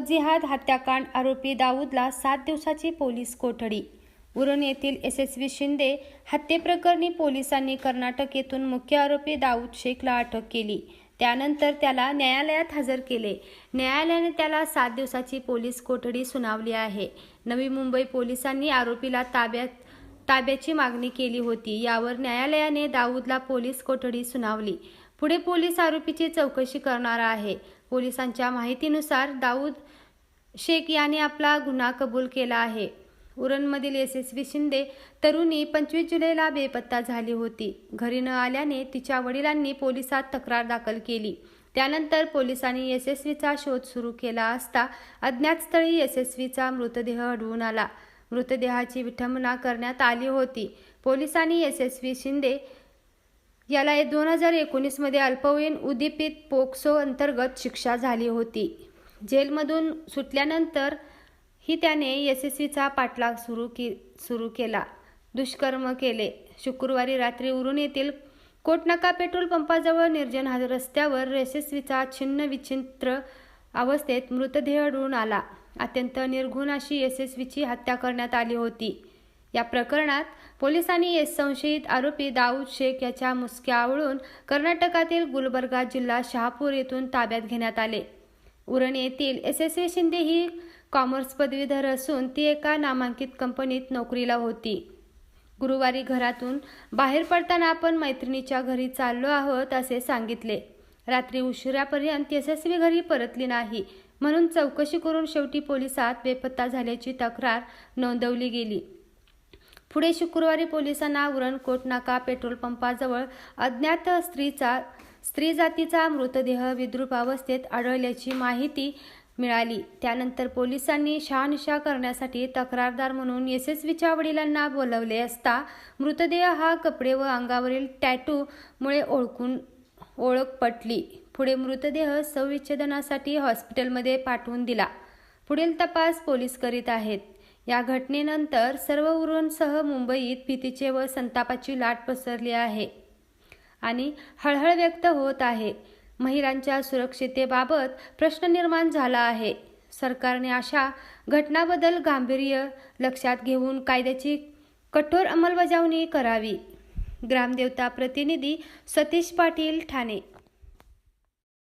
उरण हत्याकांड आरोपी दाऊदला सात दिवसाची पोलीस कोठडी. उरण येथील एस एस व्ही शिंदे हत्येप्रकरणी पोलिसांनी कर्नाटक येथून मुख्य आरोपी दाऊद शेखला अटक केली. त्यानंतर त्याला न्यायालयात हजर केले. न्यायालयाने त्याला सात दिवसाची पोलीस कोठडी सुनावली आहे. नवी मुंबई पोलिसांनी आरोपीला ताब्यात ताब्याची मागणी केली होती. यावर न्यायालयाने दाऊदला पोलीस कोठडी सुनावली. पुढे पोलीस आरोपीची चौकशी करणार आहे. पोलिसांच्या माहितीनुसार दाऊद शेख याने आपला गुन्हा कबूल केला आहे. उरणमधील यशस्वी शिंदे तरुणी पंचवीस जुलैला बेपत्ता झाली होती. घरी न आल्याने तिच्या वडिलांनी पोलिसात तक्रार दाखल केली. त्यानंतर पोलिसांनी यशस्वीचा शोध सुरू केला असता अज्ञात स्थळी यशस्वीचा मृतदेह आढळून आला. मृतदेहाची विठंबना करण्यात आली होती. पोलिसांनी यशस्वी शिंदे याला दोन हजार एकोणीसमध्ये अल्पवयीन उद्दीपित पोक्सो अंतर्गत शिक्षा झाली होती. जेलमधून सुटल्यानंतर ही त्याने यशस्वीचा पाठलाग सुरू की सुरू केला. दुष्कर्म केले. शुक्रवारी रात्री उरून येथील कोटनाका पेट्रोल पंपाजवळ निर्जन हा रस्त्यावर यशस्वीचा छिन्न विचित्र अवस्थेत मृतदेह आढळून आला. अत्यंत निर्घुण अशी यशस्वीची हत्या करण्यात आली होती. या प्रकरणात पोलिसांनी यश संशयित आरोपी दाऊद शेख याच्या मुसक्या आवळून कर्नाटकातील गुलबर्गा जिल्हा शहापूर येथून ताब्यात घेण्यात आले. उरण येथील एस एस व्ही शिंदे ही कॉमर्स पदवीधर असून ती एका नामांकित कंपनीत नोकरीला होती. गुरुवारी घरातून बाहेर पडताना आपण मैत्रिणीच्या घरी चाललो आहोत असे सांगितले. रात्री उशिरापर्यंत यशस्वी घरी परतली नाही म्हणून चौकशी करून शेवटी पोलिसात बेपत्ता झाल्याची तक्रार नोंदवली गेली. पुढे शुक्रवारी पोलिसांना उरणकोट नाका पेट्रोल पंपाजवळ अज्ञात स्त्रीचा स्त्री जातीचा मृतदेह विद्रूप अवस्थेत आढळल्याची माहिती मिळाली. त्यानंतर पोलिसांनी शहानिशा करण्यासाठी तक्रारदार म्हणून यशस्वीच्या वडिलांना बोलवले असता मृतदेह हा कपडे व अंगावरील टॅटूमुळे ओळखून ओळख पटली. पुढे मृतदेह संविच्छेदनासाठी हॉस्पिटलमध्ये पाठवून दिला. पुढील तपास पोलीस करीत आहेत. या घटनेनंतर सर्व उरणसह मुंबईत भीतीचे व संतापाची लाट पसरली आहे. आणि हळहळ व्यक्त होत आहे. महिलांच्या सुरक्षितेबाबत प्रश्न निर्माण झाला आहे. सरकारने अशा घटनाबद्दल गांभीर्य लक्षात घेऊन कायद्याची कठोर अंमलबजावणी करावी. ग्रामदेवता प्रतिनिधी सतीश पाटील ठाणे.